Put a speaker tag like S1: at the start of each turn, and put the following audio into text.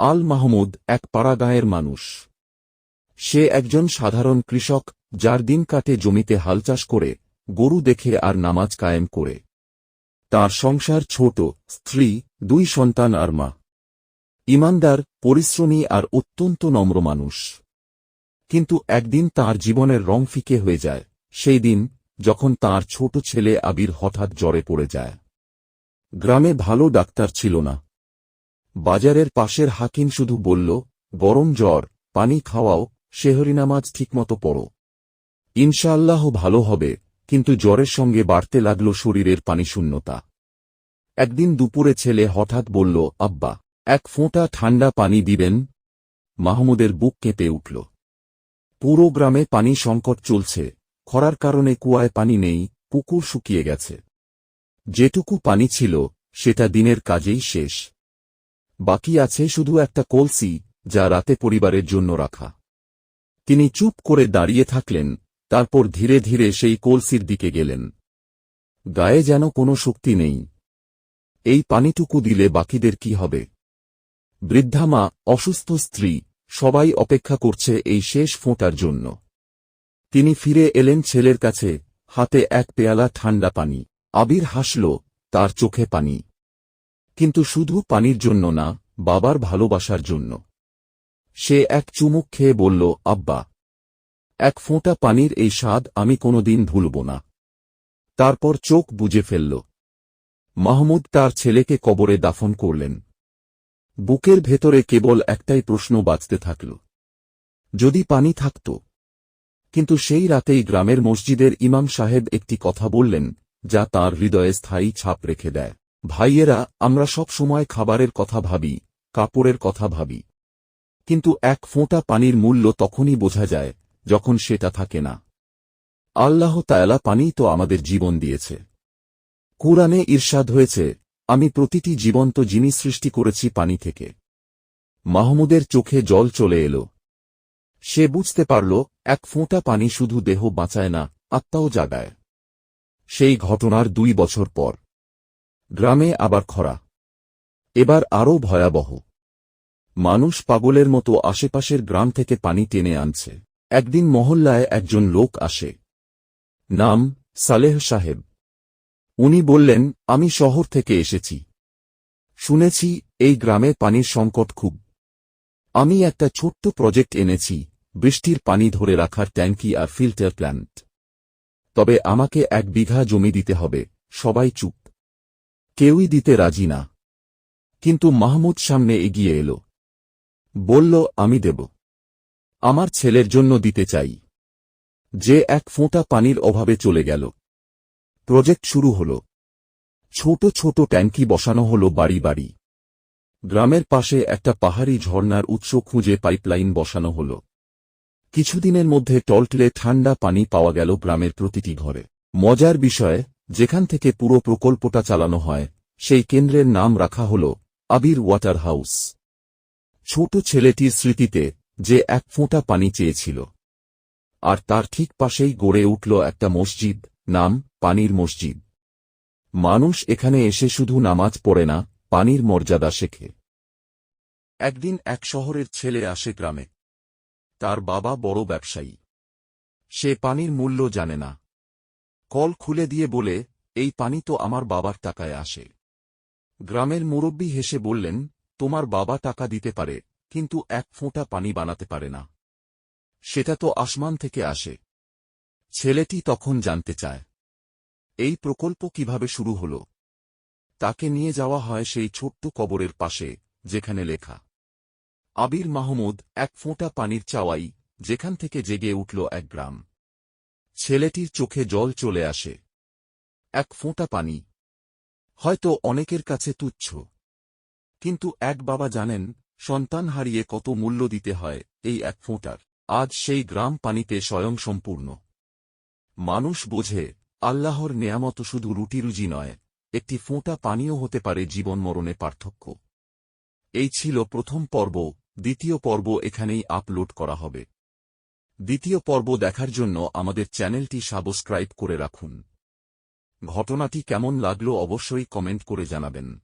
S1: আল মাহমুদ এক পাড়াগাঁয়ের মানুষ। সে একজন সাধারণ কৃষক, যার দিন কাটে জমিতে হাল চাষ করে, গরু দেখে আর নামাজ কায়েম করে। তার সংসার ছোট, স্ত্রী, দুই সন্তান আর মা। ইমানদার, পরিশ্রমী আর অত্যন্ত নম্র মানুষ। কিন্তু একদিন তার জীবনের রং ফিকে হয়ে যায়। সেই দিন, যখন তার ছোট ছেলে আবির হঠাৎ জ্বরে পড়ে যায়। গ্রামে ভালো ডাক্তার ছিল না। বাজারের পাশের হাকিম শুধু বলল, গরম জ্বর, পানি খাওয়াও, শেহরি নামাজ ঠিকমতো পড়ো। ইনশাআল্লাহ ভালো হবে, কিন্তু জ্বরের সঙ্গে বাড়তে লাগল শরীরের পানি শূন্যতা একদিন দুপুরে ছেলে হঠাৎ বলল, আব্বা, এক ফোঁটা ঠান্ডা পানি দিবেন? মাহমুদের বুক কেঁপে উঠল। পুরো গ্রামে পানি সংকট চলছে, খরার কারণে কুয়ায় পানি নেই, পুকুর শুকিয়ে গেছে। যেটুকু পানি ছিল, সেটা দিনের কাজেই শেষ। বাকি আছে শুধু একটা কলসি যা রাতে পরিবারের জন্য রাখা। তিনি চুপ করে দাঁড়িয়ে থাকলেন, তারপর ধীরে ধীরে সেই কলসির দিকে গেলেন। গায়ে যেন কোনো শক্তি নেই। এই পানিটুকু দিলে বাকিদের কি হবে? বৃদ্ধা মা, অসুস্থ স্ত্রী, সবাই অপেক্ষা করছে এই শেষ ফোঁটার জন্য। তিনি ফিরে এলেন ছেলের কাছে, হাতে এক পেয়ালা ঠান্ডা পানি। আবির হাসল, তার চোখে পানি। কিন্তু শুধু পানির জন্য না, বাবার ভালোবাসার জন্য। সে এক চুমুক খেয়ে বলল, আব্বা, এক ফোঁটা পানির এই স্বাদ আমি কোনোদিন ভুলব না। তারপর চোখ বুজে ফেলল। মাহমুদ তার ছেলেকে কবরে দাফন করলেন। বুকের ভেতরে কেবল একটাই প্রশ্ন বাঁচতে থাকল। যদি পানি থাকত? কিন্তু সেই রাতেই গ্রামের মসজিদের ইমাম সাহেব একটি কথা বললেন, যা তার হৃদয়ে স্থায়ী ছাপ রেখে দেয়। ভাইয়েরা, আমরা সব সময় খাবারের কথা ভাবি, কাপড়ের কথা ভাবি। কিন্তু এক ফোঁটা পানির মূল্য তখনই বোঝা যায়, যখন সেটা থাকে না। আল্লাহ তায়ালা পানি তো আমাদের জীবন দিয়েছে। কুরআনে ঈর্ষাদ হয়েছে, আমি প্রতিটি জীবন্ত জিনিস সৃষ্টি করেছি পানি থেকে। মাহমুদের চোখে জল চলে এলো। সে বুঝতে পারল, এক ফোঁটা পানি শুধু দেহ বাঁচায় না, আত্মাও জাগায়। সেই ঘটনার দুই বছর পর। গ্রামে আবার খরা। এবার আরও ভয়াবহ। মানুষ পাগলের মতো আশেপাশের গ্রাম থেকে পানি টেনে আনছে। একদিন মহল্লায় একজন লোক আসে। নাম সালেহ সাহেব। উনি বললেন, আমি শহর থেকে এসেছি। শুনেছি এই গ্রামে পানির সংকট খুব। আমি একটা ছোট্ট প্রজেক্ট এনেছি, বৃষ্টির পানি ধরে রাখার ট্যাঙ্কি আর ফিল্টার প্ল্যান্ট। তবে আমাকে এক বিঘা জমি দিতে হবে, সবাই চুপ। কেউই দিতে রাজি না। কিন্তু মাহমুদ সামনে এগিয়ে এলো। বলল, আমি দেব। আমার ছেলের জন্য দিতে চাই। যে এক ফোঁটা পানির অভাবে চলে গেল। প্রজেক্ট শুরু হল। ছোট ছোট ট্যাঙ্কি বসানো হল বাড়ি বাড়ি। গ্রামের পাশে একটা পাহাড়ি ঝর্ণার উৎস খুঁজে পাইপলাইন বসানো হল। কিছুদিনের মধ্যে টলটলে ঠান্ডা পানি পাওয়া গেল গ্রামের প্রতিটি ঘরে। মজার বিষয় যেখান থেকে পুরো প্রকল্পটা চালানো হয়, সেই কেন্দ্রের নাম রাখা হল আবির ওয়াটার হাউস। ছোট ছেলেটির স্মৃতিতে যে এক ফোঁটা পানি চেয়েছিল। আর তার ঠিক পাশেই গড়ে উঠল একটা মসজিদ, নাম পানির মসজিদ। মানুষ এখানে এসে শুধু নামাজ পড়ে না, পানির মর্যাদা শেখে। একদিন এক শহরের ছেলে আসে গ্রামে। তার বাবা বড় ব্যবসায়ী। সে পানির মূল্য জানে না। কল খুলে দিয়ে বলে, এই পানি তো আমার বাবার টাকায় আসে। গ্রামের মুরব্বী হেসে বললেন, তোমার বাবা টাকা দিতে পারে, কিন্তু এক ফোঁটা পানি বানাতে পারে না। সেটা তো আসমান থেকে আসে। ছেলেটি তখন জানতে চায়, এই প্রকল্প কীভাবে শুরু হল? তাকে নিয়ে যাওয়া হয় সেই ছোট্ট কবরের পাশে, যেখানে লেখা, আবির মাহমুদ, এক ফোঁটা পানির চাওয়াই, যেখান থেকে জেগে উঠল এক গ্রাম। ছেলেটির চোখে জল চলে আসে। এক ফোঁটা পানি। হয়তো অনেকের কাছে তুচ্ছ। কিন্তু এক বাবা জানেন, সন্তান হারিয়ে কত মূল্য দিতে হয় এই এক ফোঁটার। আজ সেই গ্রাম পানিতে স্বয়ং সম্পূর্ণ মানুষ বোঝে, আল্লাহর নেয়ামত শুধু রুটিরুজি নয়, একটি ফোঁটা পানীয় হতে পারে জীবন মরণে পার্থক্য। এই ছিল প্রথম পর্ব, দ্বিতীয় পর্ব এখানেই আপলোড করা হবে। দ্বিতীয় পর্ব দেখার জন্য আমাদের চ্যানেলটি সাবস্ক্রাইব করে রাখুন। ঘটনাটি কেমন লাগল অবশ্যই কমেন্ট করে জানাবেন।